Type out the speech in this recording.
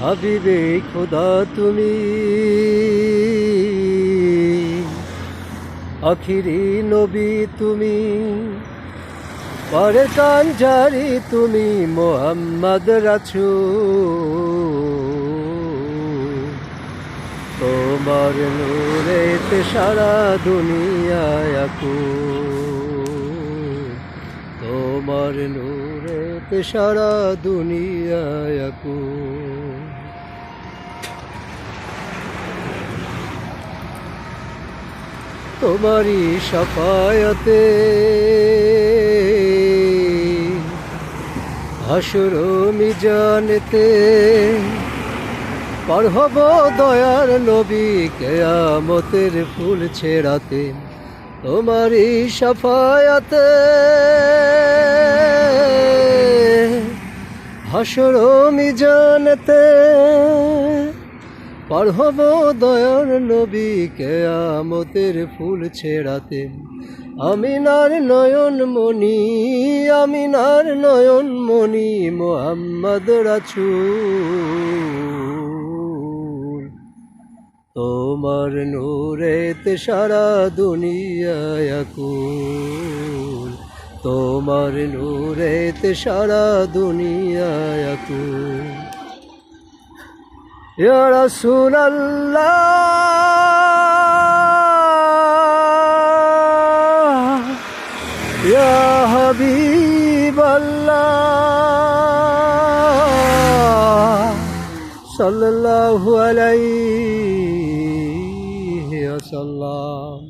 হাবিবে খোদা তুমি। আখিরি নবী তুমি। পরে কাঞ্জারি তুমি মোহাম্মদ রাছু তোমার নূরেতে সারা দুনিয়ায় আকু তোমার নূরেতে সারা দুনিয়ায় আকু তোমারই সফায়তে। হাসুর মিজানেতে পার দয়ার নবী কেয়ামতের ফুল ছেড়াতে। তোমারই সফায়তে। হাসুর মিজানেতে পার হব দয়ার নবী কেয়ামতের ফুল ছেড়াতে। আমিনার নয়ন মণি, আমিনার নয়ন মণি মোহাম্মদ রাছুল তোমার নূরেতে সারা দুনিয়ায় আকুল। তোমার নূরেতে সারা দুনিয়ায় আকুল। يا رسول الله يا حبيب الله صلى الله عليه وسلم